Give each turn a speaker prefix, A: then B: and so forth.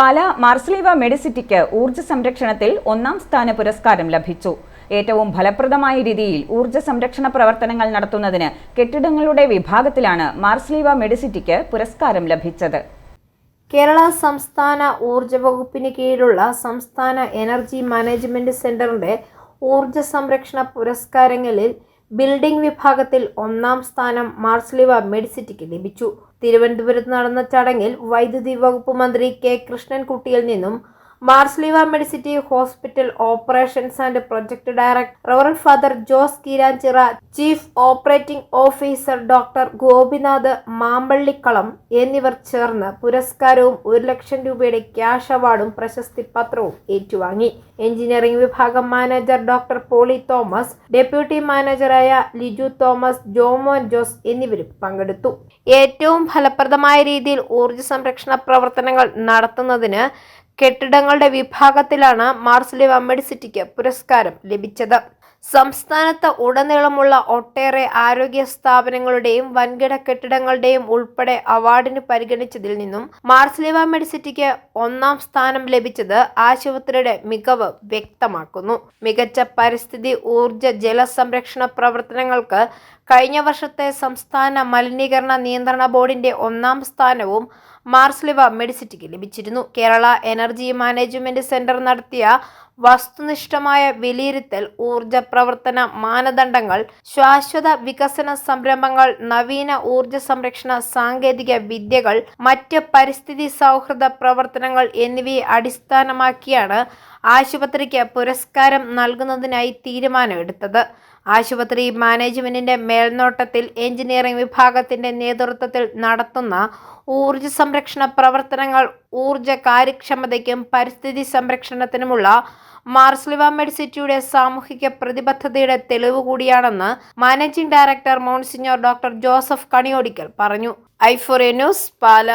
A: പാല മാർസലീവ മെഡിസിറ്റിക്ക് ഊർജ സംരക്ഷണത്തിൽ ഒന്നാം സ്ഥാന പുരസ്കാരം ലഭിച്ചു. ഏറ്റവും ഫലപ്രദമായ രീതിയിൽ ഊർജ സംരക്ഷണ പ്രവർത്തനങ്ങൾ നടത്തുന്നതിന് കെട്ടിടങ്ങളുടെ വിഭാഗത്തിലാണ് മാർസ്ലീവ മെഡിസിറ്റിക്ക് പുരസ്കാരം ലഭിച്ചത്.
B: കേരള സംസ്ഥാന ഊർജ വകുപ്പിന് കീഴിലുള്ള സംസ്ഥാന എനർജി മാനേജ്മെന്റ് സെന്ററിന്റെ ഊർജ സംരക്ഷണ പുരസ്കാരങ്ങളിൽ ബിൽഡിംഗ് വിഭാഗത്തിൽ ഒന്നാം സ്ഥാനം മാർസ്ലിവ മെഡിസിറ്റിക്ക് ലഭിച്ചു. തിരുവനന്തപുരത്ത് നടന്ന ചടങ്ങിൽ വൈദ്യുതി വകുപ്പ് മന്ത്രി കെ കൃഷ്ണൻകുട്ടിയിൽ നിന്നും Marsleeva Medicity hospital operations and project director റവറൽ father Jose Keeranchira chief operating officer doctor Gopinath Mampallikkalam എന്നിവർ ചേർന്ന് പുരസ്കാരവും ഒരു ലക്ഷം രൂപയുടെ ക്യാഷ് അവാർഡും പ്രശസ്തി പത്രവും ഏറ്റുവാങ്ങി. എഞ്ചിനീയറിംഗ് വിഭാഗം manager doctor Poly Thomas deputy മാനേജറായ Liju Thomas Jomon Jose എന്നിവരും പങ്കെടുത്തു. ഏറ്റവും ഫലപ്രദമായ രീതിയിൽ ഊർജ സംരക്ഷണ പ്രവർത്തനങ്ങൾ നടത്തുന്നതിന് കെട്ടിടങ്ങളുടെ വിഭാഗത്തിലാണ് മാർസ്ലിവ മെഡിസിറ്റിക്ക് പുരസ്കാരം ലഭിച്ചത്. സംസ്ഥാനത്ത് ഉടനീളമുള്ള ഒട്ടേറെ ആരോഗ്യ സ്ഥാപനങ്ങളുടെയും വൻകിട കെട്ടിടങ്ങളുടെയും ഉൾപ്പെടെ അവാർഡിന് പരിഗണിച്ചതിൽ നിന്നും മാർസ്ലിവ മെഡിസിറ്റിക്ക് ഒന്നാം സ്ഥാനം ലഭിച്ചത് ആശുപത്രിയുടെ മികവ് വ്യക്തമാക്കുന്നു. മികച്ച പരിസ്ഥിതി ഊർജ ജലസംരക്ഷണ പ്രവർത്തനങ്ങൾക്ക് കഴിഞ്ഞ വർഷത്തെ സംസ്ഥാന മലിനീകരണ നിയന്ത്രണ ബോർഡിന്റെ ഒന്നാം സ്ഥാനവും മാർസ്ലിവ മെഡിസിറ്റിക്ക് ലഭിച്ചിരുന്നു. കേരള എനർജി മാനേജ്മെന്റ് സെന്റർ നടത്തിയ വസ്തുനിഷ്ഠമായ വിലയിരുത്തൽ ഊർജ പ്രവർത്തന മാനദണ്ഡങ്ങൾ ശാശ്വത വികസന സംരംഭങ്ങൾ നവീന ഊർജ സംരക്ഷണ സാങ്കേതിക വിദ്യകൾ മറ്റ് പരിസ്ഥിതി സൗഹൃദ പ്രവർത്തനങ്ങൾ എന്നിവയെ അടിസ്ഥാനമാക്കിയാണ് ആശുപത്രിക്ക് പുരസ്കാരം നൽകുന്നതിനായി തീരുമാനമെടുത്തത്. ആശുപത്രി മാനേജ്മെന്റിന്റെ മേൽനോട്ടത്തിൽ എഞ്ചിനീയറിംഗ് വിഭാഗത്തിന്റെ നേതൃത്വത്തിൽ നടത്തുന്ന ഊർജ സംരക്ഷണ പ്രവർത്തനങ്ങൾ ഊർജ കാര്യക്ഷമതയ്ക്കും പരിസ്ഥിതി സംരക്ഷണത്തിനുമുള്ള മാർസ്ലിവ മെഡിസിറ്റിയുടെ സാമൂഹിക പ്രതിബദ്ധതയുടെ തെളിവ് കൂടിയാണെന്ന് managing director monsignor doctor Joseph Kaniyodikkal പറഞ്ഞു. ഐഫോറിയ ന്യൂസ് പാല.